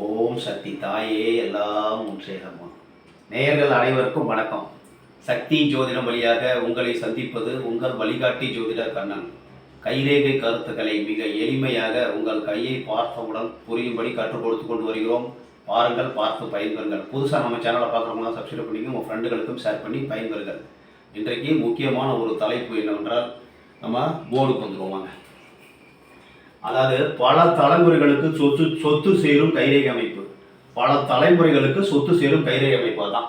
ஓம் சக்தி தாயே எல்லாம் உற்றேகமா நேயர்கள் அனைவருக்கும் வணக்கம். சக்தி ஜோதிடம் வழியாக உங்களை சந்திப்பது உங்கள் வழிகாட்டி ஜோதிடர் கண்ணன். கைரேகை கருத்துக்களை மிக எளிமையாக உங்கள் கையை பார்த்தவுடன் புரியும்படி கற்றுக் கொடுத்து கொண்டு வருகிறோம். பாருங்கள் பார்த்து பயன்பெறுங்கள். புதுசாக நம்ம சேனலை பார்க்குறவங்களாம் சப்ஸ்கிரைப் பண்ணி உங்கள் ஃப்ரெண்டுகளுக்கும் ஷேர் பண்ணி பயன்பெறுங்கள். இன்றைக்கு முக்கியமான ஒரு தலைப்பு என்னவென்றால் நம்ம போர்டுக்கு வந்துருவோம் வாங்க. அதாவது பல தலைமுறைகளுக்கு சொத்து சொத்து சேரும் கைரேகை அமைப்பு. பல தலைமுறைகளுக்கு சொத்து சேரும் கைரேகை அமைப்பு தான்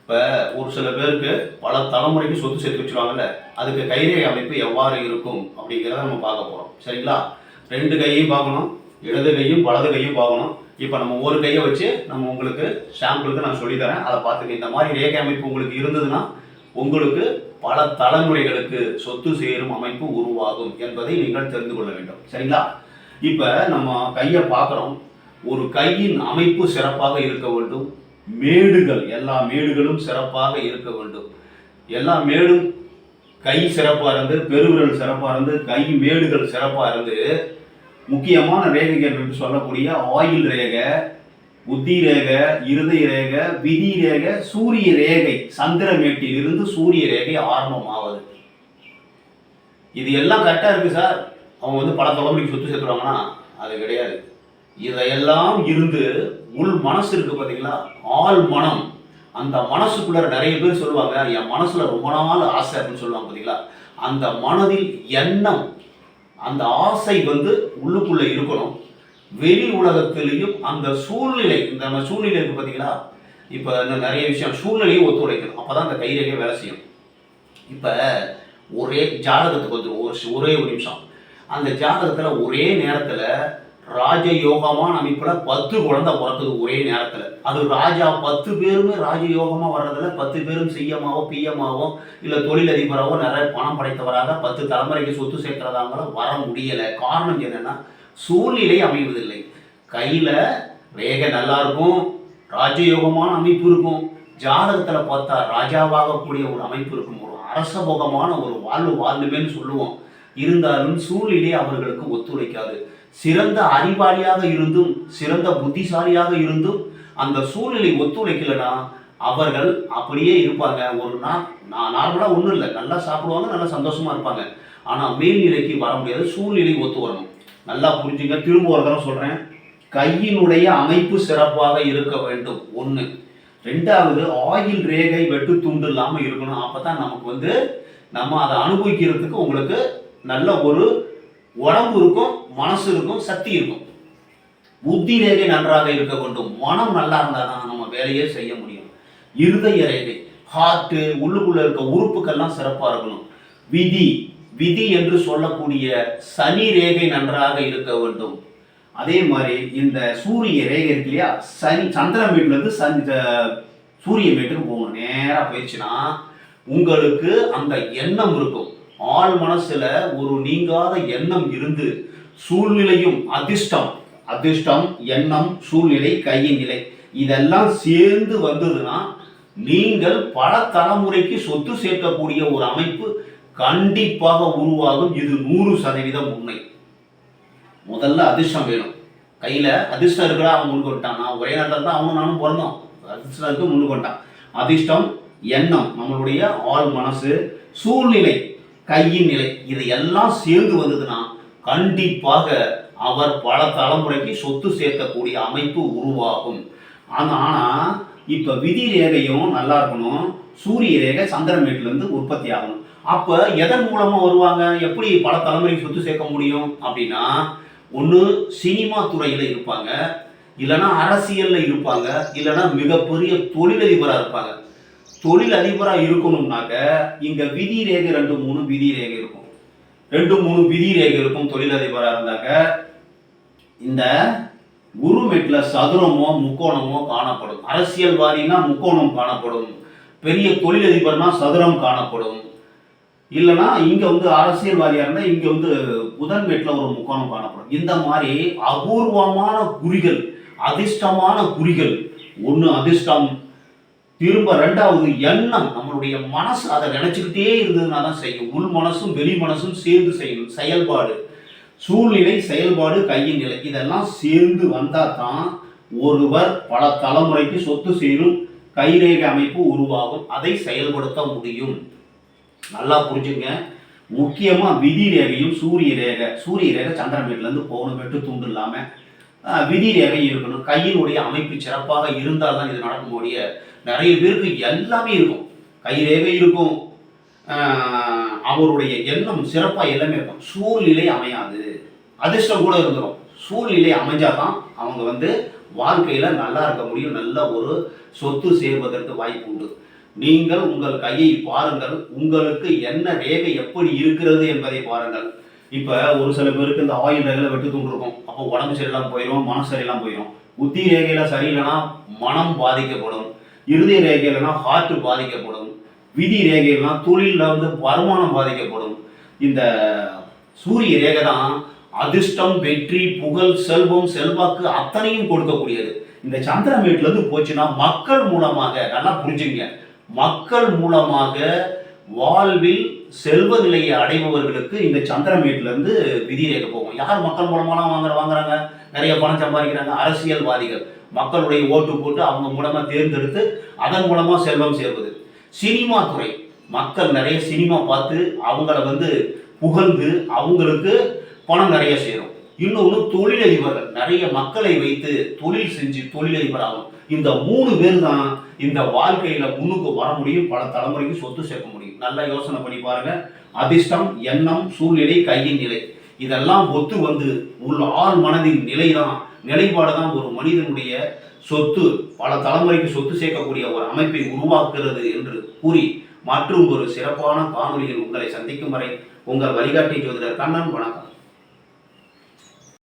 இப்போ ஒரு சில பேருக்கு பல தலைமுறைக்கு சொத்து சேர்த்து வச்சுருவாங்கல்ல அதுக்கு கைரேகை அமைப்பு எவ்வாறு இருக்கும் அப்படிங்கிறத நம்ம பார்க்க போகிறோம் சரிங்களா? ரெண்டு கையையும் பார்க்கணும் இடது கையும் வலது கையும் பார்க்கணும். இப்போ நம்ம ஒரு கையை வச்சு நம்ம உங்களுக்கு சாம்பிளுக்கு நான் சொல்லித்தரேன் அதை பார்த்துக்க. இந்த மாதிரி ரேகை அமைப்பு உங்களுக்கு இருந்ததுன்னா உங்களுக்கு பல தலைமுறைகளுக்கு சொத்து சேரும் அமைப்பு உருவாகும் என்பதை நீங்கள் தெரிந்து கொள்ள வேண்டும். சரிங்களா? இப்போ நம்ம கையை பார்க்குறோம். ஒரு கையின் அமைப்பு சிறப்பாக இருக்க வேண்டும். மேடுகள் எல்லா மேடுகளும் சிறப்பாக இருக்க வேண்டும். எல்லா மேடும் கை சிறப்பாக இருந்து பெருவிரல் சிறப்பாக இருந்து கை மேடுகள் சிறப்பாக இருந்து முக்கியமான ரேகைகள் என்று சொல்லக்கூடிய ஆயில் ரேகை புத்தி ரேகை இருதய ரேகை விதி ரேக சூரிய ரேகை சந்திரமேட்டில் இருந்து சூரிய ரேகை ஆரம்பமாவது. இது எல்லாம் கரெக்டாக இருக்கு சார். அவங்க வந்து பல தலைமுறைக்கு சொத்து சேர்த்துருவாங்கன்னா அது கிடையாது. இதையெல்லாம் இருந்து உள் மனசு இருக்கு பார்த்தீங்களா ஆள் மனம். அந்த மனசுக்குள்ள நிறைய பேர் சொல்லுவாங்க என் மனசுல ரொம்ப நாள் ஆசை அப்படின்னு சொல்லுவாங்க பார்த்தீங்களா அந்த மனதில் எண்ணம் அந்த ஆசை வந்து உள்ளுக்குள்ள இருக்கணும். வெளி உலகத்திலையும் அந்த சூழ்நிலை இந்த நம்ம சூழ்நிலை இருக்கு பார்த்தீங்களா இப்போ இந்த நிறைய விஷயம் சூழ்நிலையும் ஒத்துழைக்கணும். அப்போ தான் அந்த கைரேகை வேலை செய்யும். இப்போ ஒரே ஜாதகத்துக்கு வந்து ஒரு ஒரே ஒரு நிமிஷம். அந்த ஜாதகத்தில் ஒரே நேரத்தில் ராஜயோகமான அமைப்பில் பத்து குழந்தை பிறக்குது ஒரே நேரத்தில். அது ராஜா பத்து பேருமே ராஜயோகமாக வர்றதில்ல. பத்து பேரும் செய்யமாவோ பிஎம்மாவோ இல்லை தொழிலதிபராகவோ நிறைய பணம் படைத்தவராக பத்து தலைமுறைக்கு சொத்து சேர்க்கிறதாங்களோ வர முடியலை. காரணம் என்னென்னா சூழ்நிலை அமைவதில்லை. கையில் ரேகை நல்லா இருக்கும் ராஜயோகமான அமைப்பு இருக்கும். ஜாதகத்தில் பார்த்தா ராஜாவாகக்கூடிய ஒரு அமைப்பு இருக்கும். ஒரு அரசபோகமான ஒரு வாழ்வு வாழ்ந்துமேன்னு சொல்லுவோம். இருந்தாலும் சூழ்நிலை அவர்களுக்கு ஒத்துழைக்காது. சிறந்த அறிவாளியாக இருந்தும் சிறந்த புத்திசாலியாக இருந்தும் அந்த சூழ்நிலை ஒத்துழைக்கலைன்னா அவர்கள் அப்படியே இருப்பாங்க. ஒரு நாள் நான் நார்மலாக ஒன்றும் இல்லை. நல்லா சாப்பிடுவாங்க நல்லா சந்தோஷமாக இருப்பாங்க. ஆனால் மேல்நிலைக்கு வர முடியாது. சூழ்நிலை ஒத்து வரணும். நல்லா புரிஞ்சுங்க. திரும்ப ஒரு தடவை சொல்கிறேன் கையினுடைய அமைப்பு சிறப்பாக இருக்க வேண்டும். ஒன்று ரெண்டாவது ஆயில் ரேகை வெட்டு துண்டு இல்லாமல் இருக்கணும். அப்போ தான் நமக்கு வந்து நம்ம அதை அனுபவிக்கிறதுக்கு உங்களுக்கு நல்ல ஒரு உடம்பு இருக்கும் மனசு இருக்கும் சக்தி இருக்கும். புத்தி ரேகை நன்றாக இருக்க வேண்டும். மனம் நல்லா இருந்தால் தான் நம்ம வேலையே செய்ய முடியும். இருதய ரேகை ஹார்ட்டு உள்ளுக்குள்ளே இருக்க உறுப்புக்கள்லாம் சிறப்பாக இருக்கணும். விதி விதி என்று சொல்லக்கூடிய சனி ரேகை நன்றாக இருக்க வேண்டும். அதே மாதிரி இந்த சூரிய ரேகை இருக்கு இல்லையா? சனி சந்திரன் வீட்டிலேருந்து சனி சூரிய வீட்டுக்கு போகணும். நேராக போயிடுச்சுன்னா உங்களுக்கு அந்த எண்ணம் இருக்கும். ஆள் மனசில் ஒரு நீங்காத எண்ணம் இருந்து சூழ்நிலையும் அதிர்ஷ்டம். அதிர்ஷ்டம் எண்ணம் சூழ்நிலை கையின் நிலை. இதெல்லாம் சேர்ந்து வந்ததுன்னா நீங்கள் பல தலைமுறைக்கு சொத்து சேர்க்கக்கூடிய ஒரு அமைப்பு கண்டிப்பாக உருவாகும் இது நூறு சதவீதம் உண்மை. முதல்ல அதிர்ஷ்டம் வேணும். கையில் அதிர்ஷ்டம் இருக்கிறா அவன் முன் கொண்டான் நான் ஒரே நேரத்தில் தான் அவனும் நானும் பிறந்தோம். அதிர்ஷ்டம் இருக்கு முன்னுக்கு கொண்டான் அதிர்ஷ்டம் எண்ணம் நம்மளுடைய ஆள் மனசு சூழ்நிலை கையின் நிலை இது எல்லாம் சேர்ந்து வந்ததுன்னா கண்டிப்பாக அவர் பல தலைமுறைக்கு சொத்து சேர்க்கக்கூடிய அமைப்பு உருவாகும். ஆனால் ஆனால் இப்போ விதி ரேகையும் நல்லா இருக்கணும். சூரிய ரேகை சந்திரமேட்டிலேருந்து உற்பத்தி ஆகும். அப்போ எதன் மூலமாக வருவாங்க? எப்படி பல தலைமுறைக்கு சொத்து சேர்க்க முடியும்? அப்படின்னா ஒன்று சினிமா துறையில் இருப்பாங்க. இல்லைன்னா அரசியலில் இருப்பாங்க. இல்லைன்னா மிகப்பெரிய தொழிலதிபராக இருப்பாங்க. தொழிலதிபராக இருக்கணும்னாக்க இங்கே விதி ரேகை ரெண்டு மூணு விதி ரேகை இருக்கும். ரெண்டு மூணு விதி ரேகை இருக்கும் தொழிலதிபராக இருந்தாக்க இந்த குருமெட்டில் சதுரமோ முக்கோணமோ காணப்படும். அரசியல் வாரின்னா முக்கோணம் காணப்படும். பெரிய தொழிலதிபர்னா சதுரம் காணப்படும். இல்லைன்னா இங்கே வந்து அரசியல்வாதியாக இருந்தால் இங்கே வந்து புதன் வீட்டில் ஒரு முக்கோணம் காணப்படும். இந்த மாதிரி அபூர்வமான குறிகள் அதிர்ஷ்டமான குறிகள் ஒன்று அதிர்ஷ்டம் திரும்ப ரெண்டாவது எண்ணம் நம்மளுடைய மனசு அதை நினச்சிக்கிட்டே இருந்ததுன்னா தான் செய்யும். உள் மனசும் வெளி மனசும் சேர்ந்து செய்யணும் செயல்பாடு சூழ்நிலை செயல்பாடு கையின் நிலை இதெல்லாம் சேர்ந்து வந்தால் தான் ஒருவர் பல தலைமுறைக்கு சொத்து சேரும் கைரேகை அமைப்பு உருவாகும். அதை செயல்படுத்த முடியும். நல்லா புரிஞ்சுங்க. முக்கியமாக விதி ரேகையும் சூரிய ரேகை சூரிய ரேகை சந்திரன் வீட்டிலேருந்து போகணும். வெட்டு தூண்டு இல்லாமல் விதி ரேகை இருக்கணும். கையினுடைய அமைப்பு சிறப்பாக இருந்தால் தான் இது நடக்கக்கூடிய நிறைய பேருக்கு எல்லாமே இருக்கும். கை ரேகை இருக்கும் அவருடைய எண்ணம் சிறப்பாக எல்லாமே இருக்கும். சூழ்நிலை அமையாது. அதிர்ஷ்டம் கூட இருந்துடும் சூழ்நிலை அமைஞ்சாதான் அவங்க வந்து வாழ்க்கையில் நல்லா இருக்க முடியும் நல்ல ஒரு சொத்து சேர்வதற்கு வாய்ப்பு உண்டு. நீங்கள் உங்கள் கையை பாருங்கள் உங்களுக்கு என்ன ரேகை எப்படி இருக்கிறது என்பதை பாருங்கள். இப்போ ஒரு சில பேருக்கு இந்த ஆயில் ரேகையில் வெட்டு துண்டு இருக்கும். அப்போ உடம்பு சரியெல்லாம் போயிடும் மனசு சரியெல்லாம் போயிடும் புத்தி ரேகையில் சரியில்லைன்னா மனம் பாதிக்கப்படும். இறுதி ரேகையிலனா ஹார்ட் பாதிக்கப்படும். விதி ரேகையிலனா தொழிலில் வந்து வருமானம் பாதிக்கப்படும். இந்த சூரிய ரேகை தான் அதிர்ஷ்டம் வெற்றி புகழ் செல்வம் செல்வாக்கு அத்தனையும் கொடுக்கக்கூடியது. இந்த சந்திரமேட்ல இருந்து போச்சுன்னா மக்கள் மூலமாக நல்லா புரிஞ்சுங்க. மக்கள் மூலமாக வாழ்வில் செல்வ நிலையை அடைபவர்களுக்கு இந்த சந்திரமேட்ல இருந்து விதி ரேகை போகும். யார் மக்கள் மூலமாலாம் வாங்குற வாங்குறாங்க? நிறைய பணம் சம்பாதிக்கிறாங்க அரசியல்வாதிகள். மக்களுடைய ஓட்டு போட்டு அவங்க மூலமா தேர்ந்தெடுத்து அதன் மூலமா செல்வம் சேர்வது சினிமா துறை. மக்கள் நிறைய சினிமா பார்த்து அவங்கள வந்து புகழ்ந்து அவங்களுக்கு பணம் நிறைய சேரும். இன்னொன்று தொழிலதிபர்கள். நிறைய மக்களை வைத்து தொழில் செஞ்சு தொழிலதிபர் ஆகும் இந்த மூணு பேர் தான் இந்த வாழ்க்கையில முன்னுக்கு வர முடியும். பல தலைமுறைக்கு சொத்து சேர்க்க முடியும். நல்லா யோசனை பண்ணி பாருங்க. அதிர்ஷ்டம் எண்ணம் சூழ்நிலை கையின் நிலை. இதெல்லாம் ஒத்து வந்து உள்ள ஆள் மனதின் நிலை தான் நிலைப்பாடு தான் ஒரு மனிதனுடைய சொத்து. பல தலைமுறைக்கு சொத்து சேர்க்கக்கூடிய ஒரு அமைப்பை உருவாக்குகிறது என்று கூறி மற்றும் ஒரு சிறப்பான காணொலியில் உங்களை சந்திக்கும் வரை உங்கள் வழிகாட்டி ஜோதிடர் கண்ணன் வணக்கம்.